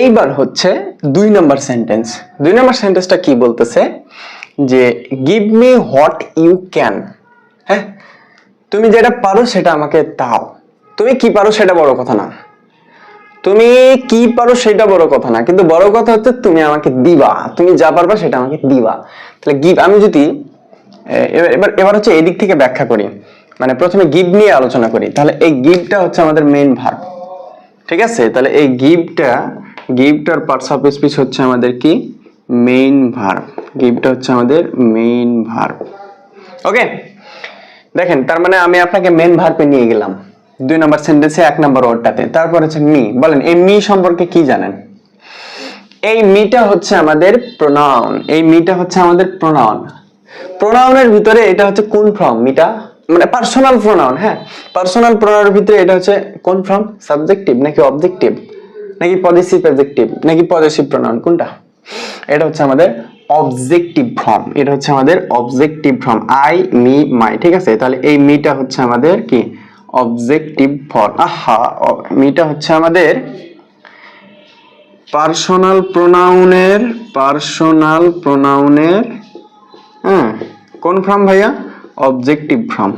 এইবার হচ্ছে দুই নম্বর সেন্টেন্স দুই নম্বর সেন্টেন্সটা কি বলতেছে? যে give me what you can হ্যাঁ? তুমি যেটা পারো সেটা আমাকে দাও। তুমি কি পারো সেটা বড় কথা না। তুমি কি পারো সেটা বড় কথা না। কিন্তু বড় কথা হচ্ছে তুমি আমাকে দিবা। তুমি যা পারবা সেটা আমাকে দিবা। তাহলে গিভ আমি যদি এবার এবার হচ্ছে এদিক থেকে ব্যাখ্যা করি। মানে প্রথমে গিভ নিয়ে আলোচনা করি। তাহলে এই গিভটা হচ্ছে আমাদের মেইন ভার্ব ঠিক আছে? তাহলে এই গিভটা গিভটার পার্টস অফ স্পিচ হচ্ছে আমাদের কি? মেইন ভার্ব গিভটা হচ্ছে আমাদের মেইন ভার্ব ওকে দেখেন, তার মানে আমি আপনাকে মেন ভার্বে নিয়ে গেলাম। দুই নম্বর সেন্টেন্সে এক নম্বর ওয়ার্ডটাতে তারপর হচ্ছে মি বলেন, এই মি সম্পর্কে কি জানেন? এই মিটা হচ্ছে আমাদের প্রোনাউন এই মিটা হচ্ছে আমাদের প্রোনাউন প্রোনাউনের ভিতরে এটা হচ্ছে কোন ফর্ম মিটা মানে পার্সোনাল প্রোনাউন হ্যাঁ? পার্সোনাল প্রোনাউনের ভিতরে এটা হচ্ছে কোন ফর্ম সাবজেক্টিভ নাকি অবজেক্টিভ নাকি পজিটিভ অবজেক্টিভ নাকি পজিটিভ প্রোনাউন কোনটা? এটা হচ্ছে আমাদের অবজেক্টিভ ফর্ম এটা হচ্ছে আমাদের objective form I me my ঠিক আছে? তাহলে এই মিটা হচ্ছে আমাদের কি? অবজেক্টিভ ফর্ম আহা মিটা হচ্ছে আমাদের পার্সোনাল প্রোনাউনের পার্সোনাল প্রোনাউনের হ্যাঁ? কোন ফর্ম ভাইয়া? অবজেক্টিভ ফর্ম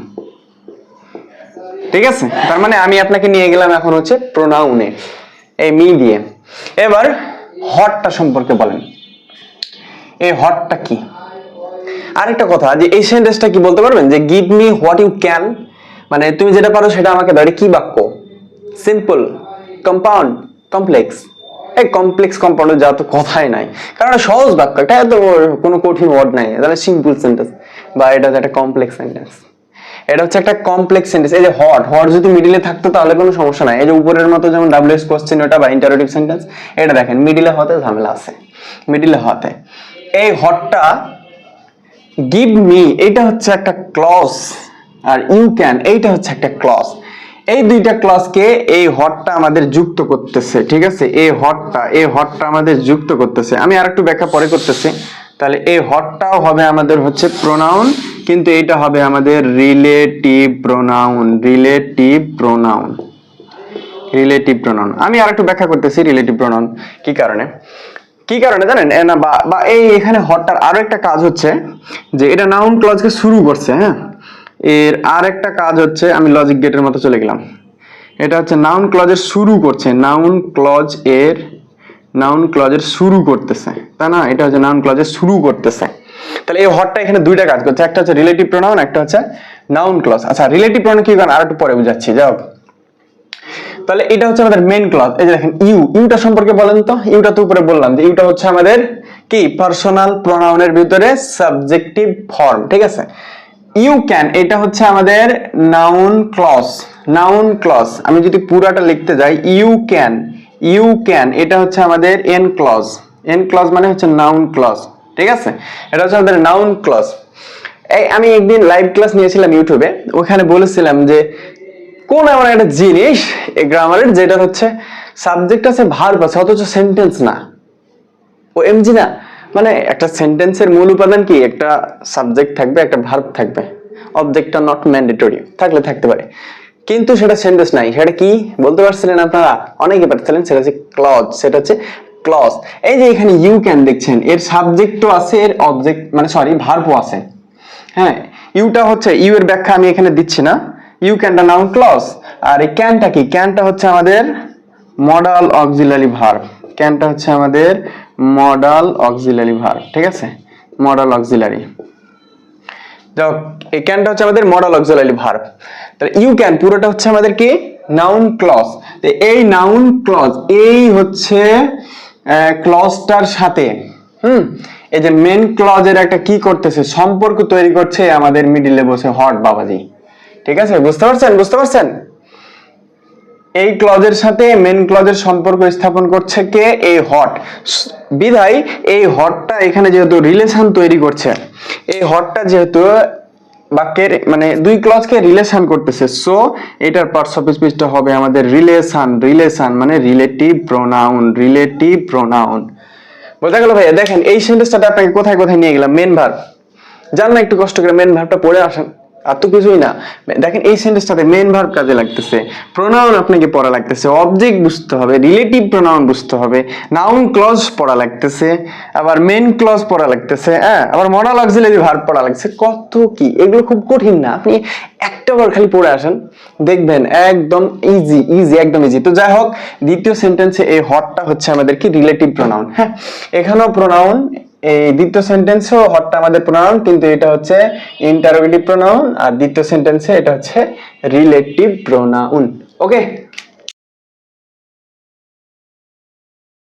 ঠিক আছে? তার মানে আমি আপনাকে নিয়ে গেলাম এখন হচ্ছে প্রোনাউনে এই মি দিয়ে। এবার হটটা সম্পর্কে বলেন। এই হটটা কি? আরেকটা কথা, যে এই সেন্টেন্সটা কি বলতে পারবেন? যে give me what you can মানে তুমি যেটা পারো সেটা আমাকে দাও, এটা কি বাক্য? সিম্পল কম্পাউন্ড কমপ্লেক্স এই কমপ্লেক্স কম্পাউন্ডের যা তো কথাই নাই। কারণ সহজ বাক্য, এটা এত কোনো কঠিন ওয়ার্ড নাই। তাহলে সিম্পল সেন্টেন্স বা এটা একটা কমপ্লেক্স সেন্টেন্স এটা হচ্ছে একটা কমপ্লেক্স সেন্টেন্স এই যে হট হট যদি মিডিলে থাকতো তাহলে কোনো সমস্যা নাই। এই যে উপরের মতো যেমন ডাব্লিউএস কোশ্চেন ওটা বা ইন্টারোটিভ সেন্টেন্স এটা দেখেন মিডিলে হতে ঝামেলা আছে। মিডিলে হতে এই হটটা গিভ মি এটা হচ্ছে একটা ক্লজ আর ইউ ক্যান এইটা হচ্ছে একটা ক্লজ এই দুইটা ক্লজকে এই হটটা আমাদের যুক্ত করতেছে, ঠিক আছে? এই হটটা এই হটটা আমাদের যুক্ত করতেছে। আমি আর একটু ব্যাখ্যা পরে করতেছি। তাহলে এই হটটাও হবে আমাদের হচ্ছে প্রোনাউন কিন্তু এটা হবে আমাদের relative pronoun relative pronoun relative pronoun আমি আর একটু ব্যাখ্যা করতেছি রিলেটিভ প্রোনাউন কি কারণে? কি কারণে জানেন? না বা বা এই এখানে হটটার আরও একটা কাজ হচ্ছে যে এটা নাউন ক্লজকে শুরু করছে হ্যাঁ? এর আর একটা কাজ হচ্ছে, আমি লজিক গেটের মতো চলে গেলাম। এটা হচ্ছে নাউন ক্লজের শুরু করছে নাউন ক্লজ এর নাউন ক্লজের শুরু করতেছে। তাই না? এটা হচ্ছে নাউন ক্লজের শুরু করতেছে। তাহলে এই হটটা এখানে দুইটা কাজ করছে, একটা হচ্ছে রিলেটিভ প্রোনাউন একটা হচ্ছে নাউন ক্লজ আচ্ছা রিলেটিভ প্রোনাউন কি কারণ আর একটু পরে বুঝাচ্ছি যাও তাহলে এটা হচ্ছে আমাদের মেন ক্লজ এই যে দেখেন, ইউ, ইউটা সম্পর্কে বলেন তো, ইউটা তো উপরে বললাম যে ইউটা হচ্ছে আমাদের কি? পার্সোনাল প্রোনাউনের ভিতরে সাবজেক্টিভ ফর্ম ঠিক আছে? ইউ ক্যান এটা হচ্ছে আমাদের নাউন ক্লজ নাউন ক্লজ আমি যদি পুরাটা লিখতে যাই ইউ ক্যান ইউ ক্যান এটা হচ্ছে আমাদের এন ক্লজ এন ক্লজ মানে হচ্ছে নাউন ক্লজ ঠিক আছে? এটা হচ্ছে আমাদের নাউন ক্লজ এই আমি একদিন লাইভ ক্লাস নিয়েছিলাম ইউটিউবে, ওখানে বলেছিলাম যে কোন এমন একটা জিনিস, এই গ্রামারের, যেটা হচ্ছে সাবজেক্ট আছে ভার্ব আছে, অথচ সেন্টেন্স না। ও এমজি না? মানে একটা সেন্টেন্সের মূল উপাদান কি? একটা সাবজেক্ট থাকবে, একটা ভার্ব থাকবে। অবজেক্টটা নট ম্যান্ডেটরি থাকলে থাকতে পারে। কিন্তু সেটা সেন্টেন্স নাই। সেটা কি? বলতে পারছিলেন আপনারা? অনেকে পারছিলেন, সেটা হচ্ছে ক্লজ সেটা হচ্ছে ক্লজ এই যে এখানে ইউ ক্যান দেখছেন, এর সাবজেক্টও আছে, এর অবজেক্ট মানে সরি ভার্বও আছে। হ্যাঁ ইউটা হচ্ছে ইউ এর ব্যাখ্যা আমি এখানে দিচ্ছি না। ইউ ক্যানটা নাউন ক্লজ আর এই ক্যানটা কি? ক্যানটা হচ্ছে আমাদের মডাল অক্সিলারি ভার্ব ক্যানটা হচ্ছে আমাদের মডাল অক্সিলারি ভার্ব ঠিক আছে? মডাল অক্সিলারি যাও এই ক্যানটা হচ্ছে আমাদের মডাল অক্সিলারি ভার্ব তাহলে ইউ ক্যান পুরোটা হচ্ছে আমাদের কি? নাউন ক্লজ এই নাউন ক্লজ এই হচ্ছে ক্লজটার সাথে, হুম? এই যে মেন ক্লজের একটা কি করতেছে, সম্পর্ক তৈরি করছে আমাদের মিডিলে বসে হট বাবাজি। ঠিক আছে? বুঝতে পারছেন? বুঝতে পারছেন? এই ক্লজের সাথে মেন ক্লজের সম্পর্ক স্থাপন করছে কে? এই হট। বিধায় এই হটটা এখানে যেহেতু রিলেশন তৈরি করছে, এই হটটা যেহেতু বাক্যের মানে দুই ক্লজকে রিলেশন করতেছে। সো এটার পার্টস অফ স্পিচটা হবে আমাদের রিলেশন রিলেশন মানে রিলেটিভ প্রোনাউন রিলেটিভ প্রোনাউন বোঝা গেল ভাইয়া? দেখেন, এই সেন্টেন্সটা আপনাকে কোথায় কোথায় নিয়ে গেলাম? মেন ভার্ব জান না একটু কষ্ট করে মেন ভার্বটা পড়ে আসেন। আর তো কিছুই না। দেখেন, এই সেন্টেন্সটাতে মেন ভার্ব কাজে লাগতেছে। প্রোনাউন আপনাকে পড়া লাগতেছে। অবজেক্ট বুঝতে হবে রিলেটিভ প্রোনাউন বুঝতে হবে। নাউন ক্লজ পড়া লাগতেছে, আবার মেন ক্লজ পড়া লাগতেছে হ্যাঁ? আবার মডাল অক্সিলারি ভার্ব পড়া লাগছে কত কি? এগুলো খুব কঠিন না। আপনি একটা বার খালি পড়ে আসেন, দেখবেন একদম ইজি ইজি একদম ইজি তো যাই হোক, দ্বিতীয় সেন্টেন্সে এই হটটা হচ্ছে আমাদের কি? রিলেটিভ প্রোনাউন হ্যাঁ? এখানেও প্রোনাউন এই দ্বিতীয় সেন্টেন্সও হটটা আমাদের প্রোনাউন কিন্তু এটা হচ্ছে ইন্টারোগেটিভ প্রোনাউন আর দ্বিতীয় সেন্টেন্সে এটা হচ্ছে রিলেটিভ প্রোনাউন ওকে